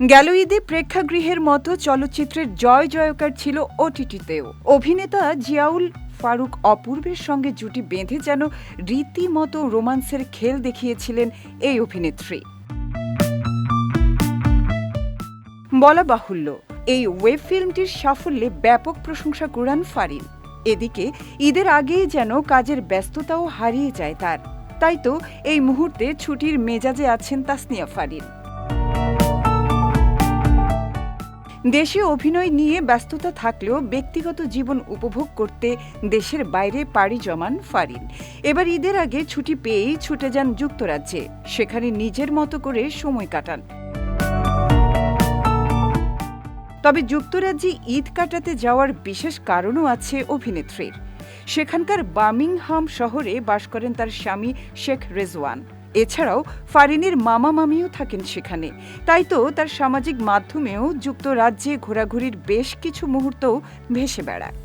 গেল ঈদে প্রেক্ষাগৃহের মতো চলচ্চিত্রের জয় জয়কার ছিল ওটিটিতেও। অভিনেতা জিয়াউল ফারুক অপূর্বের সঙ্গে জুটি বেঁধে যেন রীতিমতো রোমান্সের খেল দেখিয়েছিলেন এই অভিনেত্রী। বলা বাহুল্য, এই ওয়েব ফিল্মটির সাফল্যে ব্যাপক প্রশংসা কুড়ান ফারিন। এদিকে, ঈদের আগেই যেন কাজের ব্যস্ততাও হারিয়ে যায় তার। তাই তো এই মুহূর্তে ছুটির মেজাজে আছেন তাসনিয়া ফারিন। দেশে অভিনয় নিয়ে ব্যস্ততা থাকলেও ব্যক্তিগত জীবন উপভোগ করতে দেশের বাইরে পাড়ি জমান ফারিন। এবার ঈদের আগে ছুটি পেয়েই ছুটে যান যুক্তরাজ্যে। সেখানে নিজের মতো করে সময় কাটান। তবে যুক্তরাজ্যে ঈদ কাটাতে যাওয়ার বিশেষ কারণও আছে অভিনেত্রীর। সেখানকার বার্মিংহাম শহরে বাস করেন তার স্বামী শেখ রেজওয়ান। এছাড়াও ফারিনের মামা মামিও থাকেন সেখানে। তাই তো তার সামাজিক মাধ্যমেও যুক্তরাজ্যে ঘোরাঘুরির বেশ কিছু মুহূর্তও ভেসে বেড়ায়।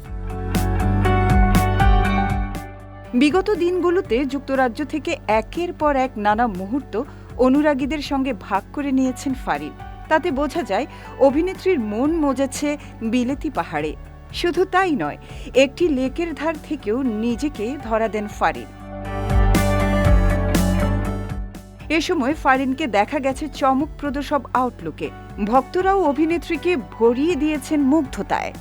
বিগত দিনগুলোতে যুক্তরাজ্য থেকে একের পর এক নানা মুহূর্ত অনুরাগীদের সঙ্গে ভাগ করে নিয়েছেন ফারিন। তাতে বোঝা যায়, অভিনেত্রীর মন মজেছে বিলেতি পাহাড়ে। শুধু তাই নয়, একটি লেকের ধার থেকেও নিজেকে ধরা দেন ফারিন। এ সময় ফারিনকে দেখা গেছে চমকপ্রদ সব আউটলুকে ভক্তরাও অভিনেত্রীকে ভরিয়ে দিয়েছেন মুগ্ধতায়।